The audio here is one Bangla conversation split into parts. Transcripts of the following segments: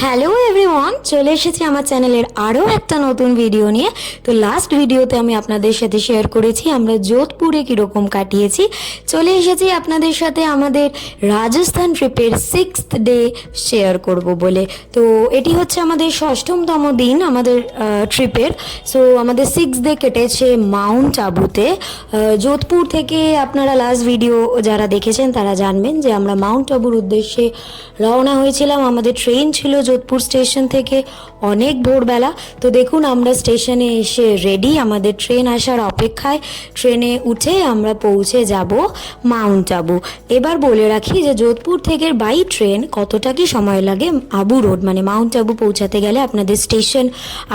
হ্যালো এভরিওয়ান চলে এসেছি আমার চ্যানেলের আরও একটা নতুন ভিডিও নিয়ে। তো লাস্ট ভিডিওতে আমি আপনাদের সাথে শেয়ার করেছি, আমরা যোধপুরে কীরকম কাটিয়েছি। চলে এসেছি আপনাদের সাথে আমাদের রাজস্থান ট্রিপের সিক্সথ ডে শেয়ার করব বলে। তো এটি হচ্ছে আমাদের ষষ্ঠমতম দিন আমাদের ট্রিপের সো আমাদের সিক্স ডে কেটেছে মাউন্ট আবুতে যোধপুর থেকে আপনারা লাস্ট ভিডিও যারা দেখেছেন তারা জানবেন যে আমরা মাউন্ট আবুর উদ্দেশ্যে রওনা হয়েছিলাম। আমাদের ট্রেন ছিল যোধপুর স্টেশন থেকে অনেক ভোরবেলা। তো দেখুন, আমরা স্টেশনে এসে রেডি আমাদের ট্রেন আসার অপেক্ষায় ট্রেনে উঠে আমরা পৌঁছে যাব মাউন্ট আবু এবার বলে রাখি যে যোধপুর থেকে বাই ট্রেন কতটা কি সময় লাগে আবু রোড মানে মাউন্ট আবু পৌঁছাতে গেলে আপনাদের স্টেশন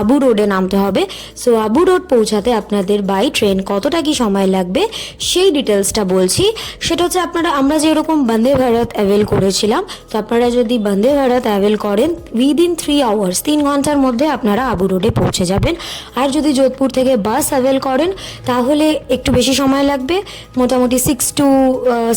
আবু রোডে নামতে হবে। সো আবু রোড পৌঁছাতে আপনাদের বাই ট্রেন কতটা কি সময় লাগবে সেই ডিটেলসটা বলছি। সেটা হচ্ছে, আপনারা, আমরা যেরকম বন্দে ভারত অ্যাভেল করেছিলাম, তো আপনারা যদি বন্দে ভারত অ্যাভেল করেন উইদিন থ্রি আওয়ার্স তিন ঘণ্টার মধ্যে আপনারা আবু রোডে পৌঁছে যাবেন। আর যদি যোধপুর থেকে বাস অ্যাভেল করেন, তাহলে একটু বেশি সময় লাগবে, মোটামুটি সিক্স টু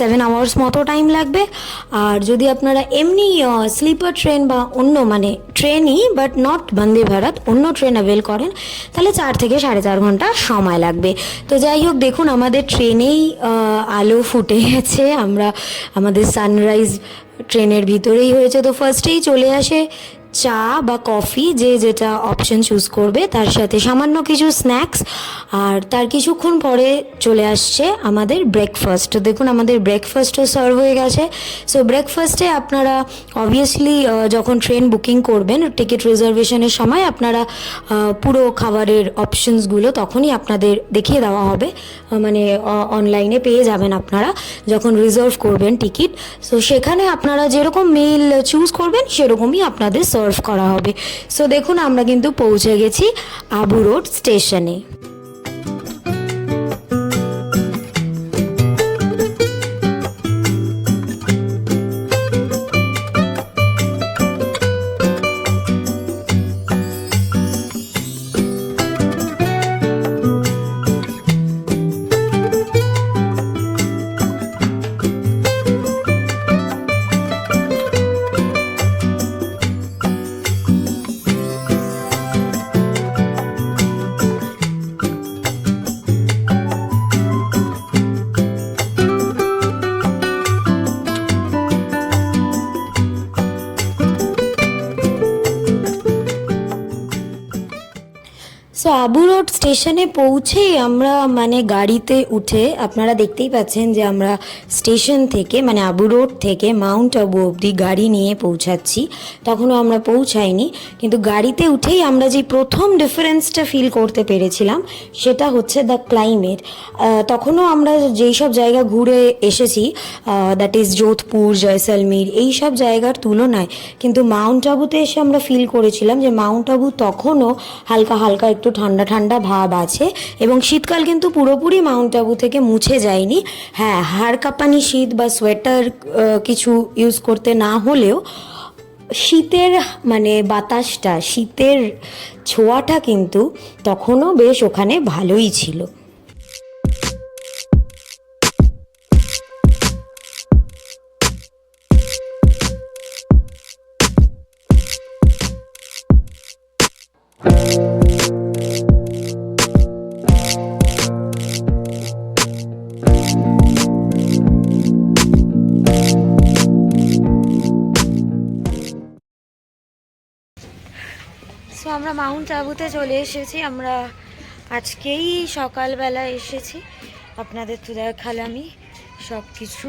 সেভেন আওয়ার্স মতো টাইম লাগবে। আর যদি আপনারা এমনি স্লিপার ট্রেন বা অন্য মানে ট্রেনই বাট নট বন্দে ভারত অন্য ট্রেন অ্যাভেল করেন, তাহলে চার থেকে সাড়ে চার ঘণ্টা সময় লাগবে। তো যাই হোক, দেখুন, আমাদের ট্রেনেই আলো ফুটে গেছে। আমরা, আমাদের সানরাইজ ট্রেনের ভিতরেই হয়েছে। তো ফার্স্টেই চলে আসে চা বা কফি যে যেটা অপশন চুজ করবে, তার সাথে সামান্য কিছু স্ন্যাক্স আর তার কিছুক্ষণ পরে চলে আসছে আমাদের ব্রেকফাস্ট তো দেখুন, আমাদের ব্রেকফাস্টও সার্ভ হয়ে গেছে। সো ব্রেকফাস্টে আপনারা অবভিয়াসলি যখন ট্রেন বুকিং করবেন টিকিট রিজার্ভেশনের সময় আপনারা পুরো খাবারের অপশনসগুলো তখনই আপনাদের দেখিয়ে দেওয়া হবে। মানে অনলাইনে পেয়ে যাবেন আপনারা যখন রিজার্ভ করবেন টিকিট সো সেখানে আপনারা যেরকম মেল চুজ করবেন, সেরকমই আপনাদের সার্ভ করা হবে। সো দেখুন আমরা কিন্তু পৌঁছে গেছি আবু রোড স্টেশনে। আবু রোড স্টেশনে পৌঁছেই আমরা মানে গাড়িতে উঠে আপনারা দেখতেই পাচ্ছেন যে আমরা স্টেশন থেকে মানে আবু রোড থেকে মাউন্ট আবু অবধি গাড়ি নিয়ে পৌঁছাচ্ছি। তখনও আমরা পৌঁছাইনি। কিন্তু গাড়িতে উঠেই আমরা যে প্রথম ডিফারেন্সটা ফিল করতে পেরেছিলাম সেটা হচ্ছে দ্য ক্লাইমেট তখনও আমরা যেই সব জায়গা ঘুরে এসেছি দ্যাট ইজ যোধপুর, জয়সলমীর, এই সব জায়গার তুলনায়। কিন্তু মাউন্ট আবুতে এসে আমরা ফিল করেছিলাম যে মাউন্ট আবু তখনও হালকা হালকা একটু ঠান্ডা ঠান্ডা ভাব আছে এবং শীতকাল কিন্তু পুরোপুরি মাউন্ট আবু থেকে মুছে যায়নি। হ্যাঁ হাড় কাঁপানি শীত বা সোয়েটার কিছু ইউজ করতে না হলেও শীতের মানে বাতাসটা, শীতের ছোঁয়াটা কিন্তু তখনও বেশ ওখানে ভালোই ছিল। সো মাউন্ট চলে এসেছি। আমরা আজকেই সকালবেলা এসেছি আপনাদের তো দেখালামই সব কিছু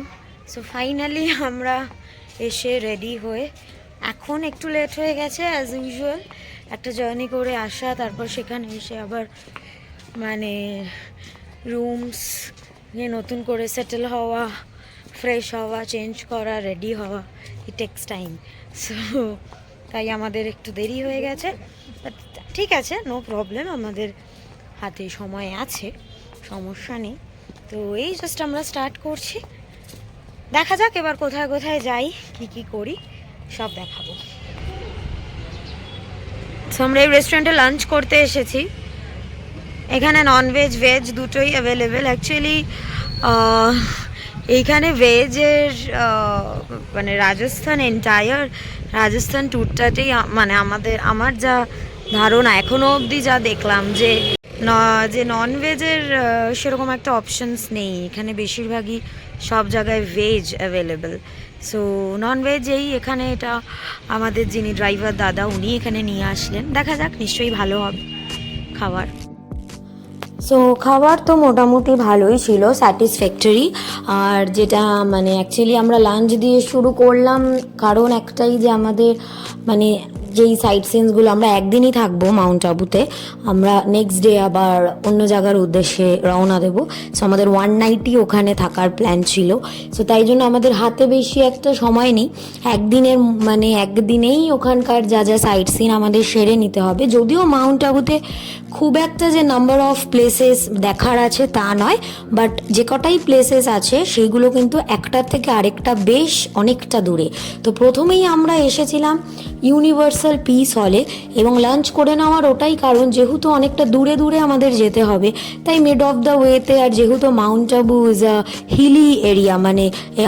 সো ফাইনালি আমরা এসে রেডি হয়ে এখন একটু লেট হয়ে গেছে অ্যাজ ইউজুয়াল একটা জার্নি করে আসা, তারপর সেখানে এসে আবার মানে রুমস নিয়ে নতুন করে সেটেল হওয়া ফ্রেশ হওয়া চেঞ্জ করা রেডি হওয়া ইট টেক্স টাইম সো তাই আমাদের একটু দেরি হয়ে গেছে বাট ঠিক আছে নো প্রবলেম আমাদের হাতে সময় আছে, সমস্যা নেই। তো এই জাস্ট আমরা স্টার্ট করছি। দেখা যাক এবার কোথায় কোথায় যাই, কি কি করি, সব দেখাবো। আমরা এই রেস্টুরেন্টে লাঞ্চ করতে এসেছি। এখানে ননভেজ ভেজ দুটোই অ্যাভেলেবেল অ্যাকচুয়ালি এইখানে ভেজের মানে রাজস্থান এন্টায়ার রাজস্থান ট্যুরটাতেই মানে আমাদের, আমার যা ধারণা এখনও অবধি যা দেখলাম যে যে ননভেজের সেরকম একটা অপশনস নেই। এখানে বেশিরভাগই সব জায়গায় ভেজ অ্যাভেলেবেল সো ননভেজেই এখানে এটা আমাদের যিনি ড্রাইভার দাদা, উনি এখানে নিয়ে আসলেন। দেখা যাক, নিশ্চয়ই ভালো হবে খাবার। সো খাবার তো মোটামুটি ভালোই ছিল স্যাটিসফ্যাক্টরি আর যেটা মানে অ্যাকচুয়ালি আমরা লাঞ্চ দিয়ে শুরু করলাম, কারণ একটাই যে আমাদের মানে যেই সাইট সিনসগুলো আমরা একদিনই থাকব মাউন্ট আবুতে আমরা নেক্সট ডে আবার অন্য জায়গার উদ্দেশ্যে রওনা দেবো। সো আমাদের ওয়ান নাইটই ওখানে থাকার প্ল্যান ছিল। সো তাই জন্য আমাদের হাতে বেশি একটা সময় নেই। একদিনের মানে একদিনেই ওখানকার যা যা সাইট সিন আমাদের সেরে নিতে হবে। যদিও মাউন্ট আবুতে খুব একটা যে নাম্বার অফ প্লেসেস দেখার আছে তা নয় বাট যে কটাই প্লেসেস আছে সেগুলো কিন্তু একটার থেকে আরেকটা বেশ অনেকটা দূরে। তো প্রথমেই আমরা এসেছিলাম ইউনিভার্সাল পিস হলে এবং লাঞ্চ করে নেওয়ার ওটাই কারণ, যেহেতু অনেকটা দূরে দূরে আমাদের যেতে হবে, তাই মিড অফ দ্য ওয়েতে আর যেহেতু mount Abu is a hilly area মানে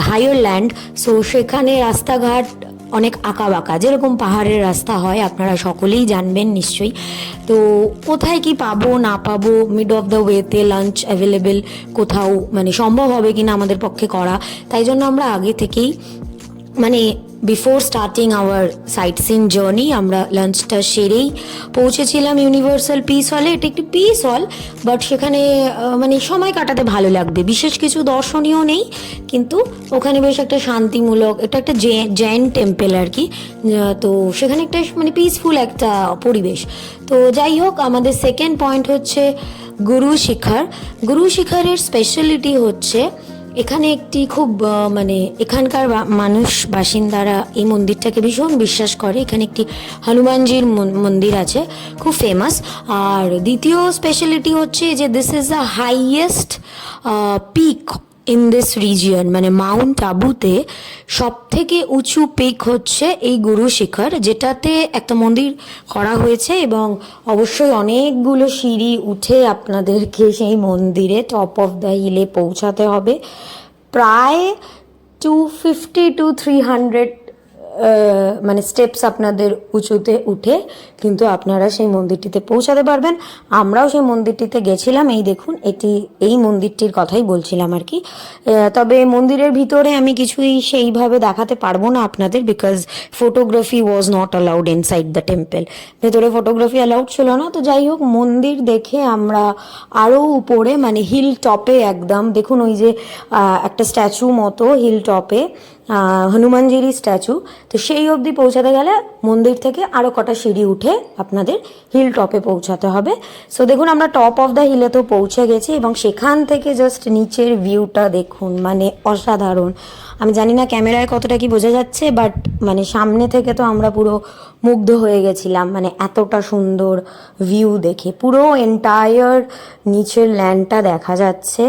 হায়ার ল্যান্ড সো সেখানে রাস্তাঘাট অনেক আঁকা বাঁকা যেরকম পাহাড়ের রাস্তা হয়, আপনারা সকলেই জানবেন নিশ্চয়ই। তো কোথায় কি পাবো, না পাবো মিড অফ দ্য ওয়েতে লাঞ্চ অ্যাভেলেবেল কোথাও মানে সম্ভব হবে কি না আমাদের পক্ষে করা, তাই জন্য আমরা আগে থেকেই মানে before starting our sightseeing journey আমরা লাঞ্চটা সেরেই পৌঁছেছিলাম ইউনিভার্সাল পিস হলে এটা একটি পিস হল বাট সেখানে মানে সময় কাটাতে ভালো লাগবে। বিশেষ কিছু দর্শনীয় নেই, কিন্তু ওখানে বেশ একটা শান্তিমূলক, এটা একটা জৈন টেম্পল আর কি তো সেখানে একটা মানে পিসফুল একটা পরিবেশ। তো যাই হোক, আমাদের সেকেন্ড পয়েন্ট হচ্ছে গুরু শিখার। গুরু শিখারের স্পেশালিটি হচ্ছে এখানে একটি খুব মানে এখানকার মানুষ, বাসিন্দারা এই মন্দিরটাকে ভীষণ বিশ্বাস করে। এখানে একটি হনুমানজির মন- মন্দির আছে, খুব ফেমাস আর দ্বিতীয় স্পেশালিটি হচ্ছে যে this is the highest peak in this region মানে মাউন্ট আবুতে সব থেকে উঁচু পিক হচ্ছে এই গুরু শিখর, যেটাতে একটা মন্দির করা হয়েছে এবং অবশ্যই অনেকগুলো সিঁড়ি উঠে আপনাদেরকে সেই মন্দিরে টপ অফ দ্য হিলে পৌঁছাতে হবে। প্রায় two fifty to three hundred মানে স্টেপস আপনাদের উঁচুতে উঠে কিন্তু আপনারা সেই মন্দিরটিতে পৌঁছাতে পারবেন। আমরাও সেই মন্দিরটিতে গেছিলাম। এই দেখুন, এটি, এই মন্দিরটির কথাই বলছিলাম আর কি। তবে মন্দিরের ভিতরে আমি কিছুই সেইভাবে দেখাতে পারব না আপনাদের because photography was not allowed inside the temple ভেতরে ফটোগ্রাফি অ্যালাউড ছিল না। তো যাই হোক, মন্দির দেখে আমরা আরও উপরে মানে হিল টপে একদম, দেখুন ওই যে একটা স্ট্যাচু মতো হিল টপে হনুমানজিরই স্ট্যাচু তো সেই অবধি পৌঁছাতে গেলে মন্দির থেকে আরও কটা সিঁড়ি উঠে আপনাদের হিল টপে পৌঁছাতে হবে। সো দেখুন, আমরা টপ অফ দ্য হিলে তো পৌঁছে গেছি এবং সেখান থেকে জাস্ট নিচের ভিউটা দেখুন মানে অসাধারণ। আমি জানি না ক্যামেরায় কতটা কি বোঝা যাচ্ছে বাট মানে সামনে থেকে তো আমরা পুরো মুগ্ধ হয়ে গেছিলাম। মানে এতটা সুন্দর ভিউ দেখে। পুরো এন্টায়ার নিচের ল্যান্ডটা দেখা যাচ্ছে।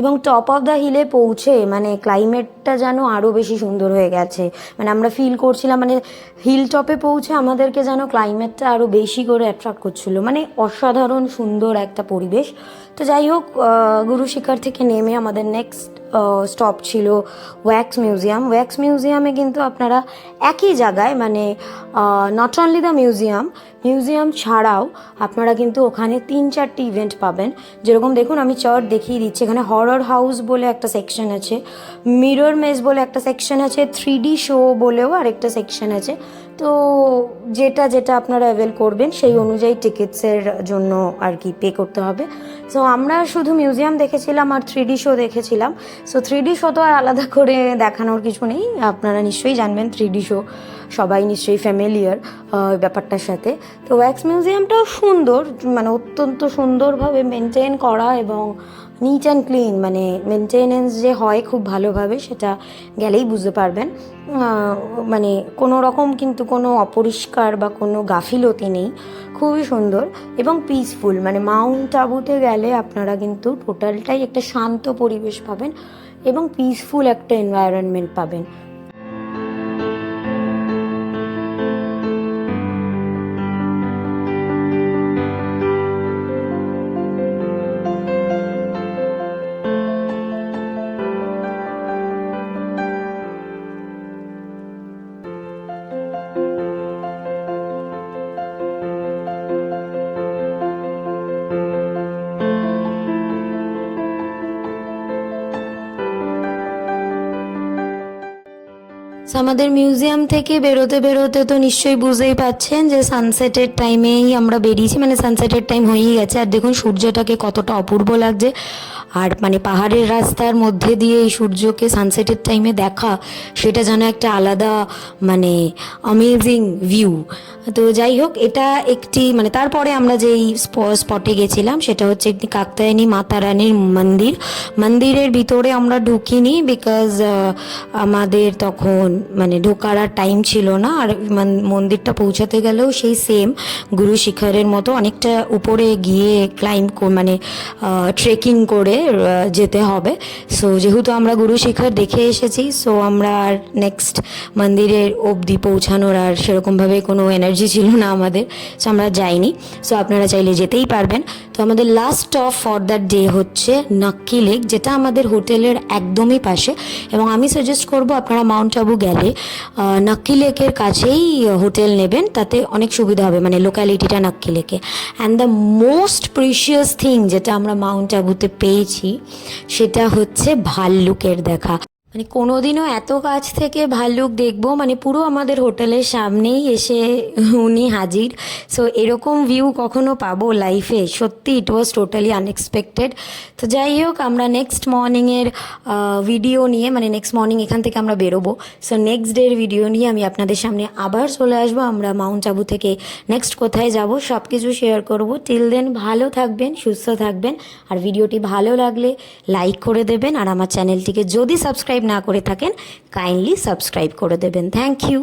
এবং টপ অফ দ্য হিলে পৌঁছে মানে ক্লাইমেটটা যেন আরও বেশি সুন্দর হয়ে গেছে। মানে আমরা ফিল করছিলাম মানে হিল টপে পৌঁছে আমাদেরকে যেন ক্লাইমেটটা আরও বেশি করে অ্যাট্রাক্ট করছিল। মানে অসাধারণ সুন্দর একটা পরিবেশ। তো যাই হোক গুরু শিকার থেকে নেমে আমাদের নেক্সট স্টপ ছিল ওয়্যাক্স মিউজিয়াম ওয়্যাক্স মিউজিয়ামে কিন্তু আপনারা একই জায়গায় মানে not only the museum museum ছাড়াও আপনারা কিন্তু ওখানে তিন চারটি ইভেন্ট পাবেন। যেরকম দেখুন, আমি চার্ট দেখিয়ে দিচ্ছি। এখানে হরর হাউস বলে একটা সেকশন আছে মিরর মেজ বলে একটা সেকশন আছে থ্রি শো বলেও আরেকটা সেকশন আছে। তো যেটা যেটা আপনারা অ্যাভেল করবেন, সেই অনুযায়ী টিকিটসের জন্য আর কি পে করতে হবে। সো আমরা শুধু মিউজিয়াম দেখেছিলাম আর থ্রি শো দেখেছিলাম। সো থ্রি শো তো আর আলাদা করে দেখানোর কিছু নেই। আপনারা নিশ্চয়ই জানবেন থ্রি শো সবাই নিশ্চয়ই ফ্যামিলিয়ার ব্যাপারটার সাথে। তো ওয়্যাক্স মিউজিয়ামটাও সুন্দর মানে অত্যন্ত সুন্দরভাবে মেনটেন করা এবং নিট অ্যান্ড ক্লিন মানে মেনটেনেন্স যে হয় খুব ভালোভাবে সেটা গেলেই বুঝতে পারবেন। মানে কোনো রকম কিন্তু কোনো অপরিষ্কার বা কোনো গাফিলতি নেই, খুবই সুন্দর এবং পিসফুল মানে মাউন্ট আবুতে গেলে আপনারা কিন্তু টোটালটাই একটা শান্ত পরিবেশ পাবেন এবং পিসফুল একটা এনভায়রনমেন্ট পাবেন। আমাদের মিউজিয়াম থেকে বেরোতে বেরোতে তো নিশ্চয়ই বুঝতেই পাচ্ছেন যে সানসেটের টাইমেই আমরা বেরিয়েছি। মানে সানসেটের টাইম হয়েই গেছে। আর দেখুন, সূর্যটাকে কতটা অপূর্ব লাগছে। আর মানে পাহাড়ের রাস্তার মধ্যে দিয়ে এই সূর্যকে সানসেটের টাইমে দেখা, সেটা যেন একটা আলাদা মানে অমেজিং ভিউ তো যাই হোক, এটা একটি মানে তারপরে আমরা যেই স্পটে গেছিলাম, সেটা হচ্ছে একটি কাকতায়নী মাতা রানীর মন্দির। মন্দিরের ভিতরে আমরা ঢুকিনি বিকজ আমাদের তখন মানে ঢোকার আর টাইম ছিল না। আর মন্দিরটা পৌঁছাতে গেলেও সেই সেম গুরু শিখরের মতো অনেকটা উপরে গিয়ে ক্লাইম্ব মানে ট্রেকিং করে যেতে হবে। সো যেহেতু আমরা গুরু শিখর দেখে এসেছি সো আমরা আর নেক্সট মন্দিরের অবধি পৌঁছানোর আর সেরকমভাবে কোনো এনার্জি ছিল না আমাদের। সো আমরা যাইনি। সো আপনারা চাইলে যেতেই পারবেন। তো আমাদের last stop for that day হচ্ছে নাক্কি লেক যেটা আমাদের হোটেলের একদমই পাশে। এবং আমি সাজেস্ট করব, আপনারা মাউন্ট আবু গেলে আহ, নাক্কি লেকের কাছেই হোটেল নেবেন তাতে অনেক সুবিধা হবে মানে লোকালিটিটা নাক্কি লেকে। And the most precious thing যেটা আমরা মাউন্ট আবুতে পেয়েছি সেটা হচ্ছে ভাল্লুকের দেখা। মানে কোনোদিনও এত কাছ থেকে ভাল্লুক দেখব মানে পুরো আমাদের হোটেলের সামনেই এসে উনি হাজির। সো এরকম ভিউ কখনো পাবো লাইফে সত্যি ইট ওয়াজ টোটালি আনএক্সপেক্টেড তো যাই হোক, আমরা নেক্সট মর্নিংয়ের ভিডিও নিয়ে মানে নেক্সট মর্নিং এখান থেকে আমরা বেরোবো। সো নেক্সট ডের ভিডিও নিয়ে আমি আপনাদের সামনে আবার চলে আসব। আমরা মাউন্ট আবু থেকে নেক্সট কোথায় যাব সব কিছু শেয়ার করব। টিল দেন ভালো থাকবেন, সুস্থ থাকবেন। আর ভিডিওটি ভালো লাগলে লাইক করে দেবেন। আর আমার চ্যানেলটিকে যদি সাবস্ক্রাইব না করে থাকেন কাইন্ডলি সাবস্ক্রাইব করে দেবেন। Thank you